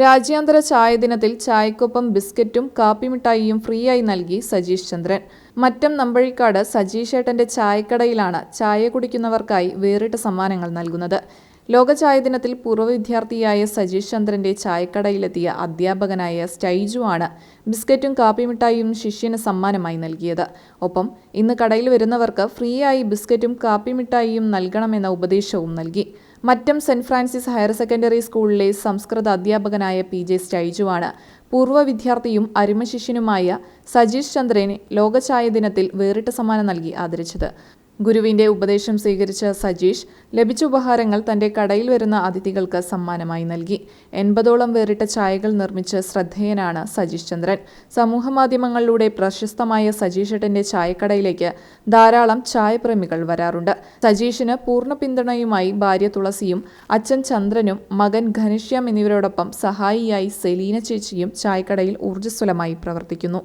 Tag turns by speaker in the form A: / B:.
A: രാജ്യാന്തര ചായ ദിനത്തിൽ ചായക്കൊപ്പം ബിസ്ക്കറ്റും കാപ്പിമിഠായിയും ഫ്രീയായി നൽകി സജീഷ് ചന്ദ്രൻ. മറ്റം നമ്പഴിക്കാട് സജീഷേട്ടന്റെ ചായക്കടയിലാണ് ചായ കുടിക്കുന്നവർക്കായി വേറിട്ട സമ്മാനങ്ങൾ നൽകുന്നത്. ലോക ചായ ദിനത്തിൽ പൂർവ വിദ്യാർത്ഥിയായ സജീഷ് ചന്ദ്രന്റെ ചായക്കടയിലെത്തിയ അധ്യാപകനായ സ്റ്റൈജു ആണ് ബിസ്ക്കറ്റും കാപ്പിമിഠായിയും ശിഷ്യന് സമ്മാനമായി നൽകിയത്. ഒപ്പം ഇന്ന് കടയിൽ വരുന്നവർക്ക് ഫ്രീ ആയി ബിസ്ക്കറ്റും കാപ്പിമിഠായിയും നൽകണമെന്ന ഉപദേശവും നൽകി. Mattam saint Francis higher secondary സ്കൂളിലെ സംസ്കൃത അധ്യാപകനായ പി ജെ സ്റ്റൈജുവാണ്. പൂർവ വിദ്യാർത്ഥിയും അരുമശിഷ്യനുമായ സജീഷ് ചന്ദ്രനെ ലോകഛായ ദിനത്തിൽ വേറിട്ട സമ്മാനം നൽകി ആദരിച്ചത്. ഗുരുവിന്റെ ഉപദേശം സ്വീകരിച്ച സജീഷ് ലഭിച്ച ഉപഹാരങ്ങൾ തന്റെ കടയിൽ വരുന്ന അതിഥികൾക്ക് സമ്മാനമായി നൽകി. എൺപതോളം വേറിട്ട ചായകൾ നിർമ്മിച്ച് ശ്രദ്ധേയനാണ് സജീഷ് ചന്ദ്രൻ. സമൂഹമാധ്യമങ്ങളിലൂടെ പ്രശസ്തമായ സജീഷേട്ടന്റെ ചായക്കടയിലേക്ക് ധാരാളം ചായപ്രേമികൾ വരാറുണ്ട്. സജീഷിന് പൂർണ പിന്തുണയുമായി ഭാര്യ തുളസിയും അച്ഛൻ ചന്ദ്രനും മകൻ ഘനശ്യാം എന്നിവരോടൊപ്പം സഹായിയായി സെലീന ചേച്ചിയും ചായക്കടയിൽ ഊർജസ്വലമായി പ്രവർത്തിക്കുന്നു.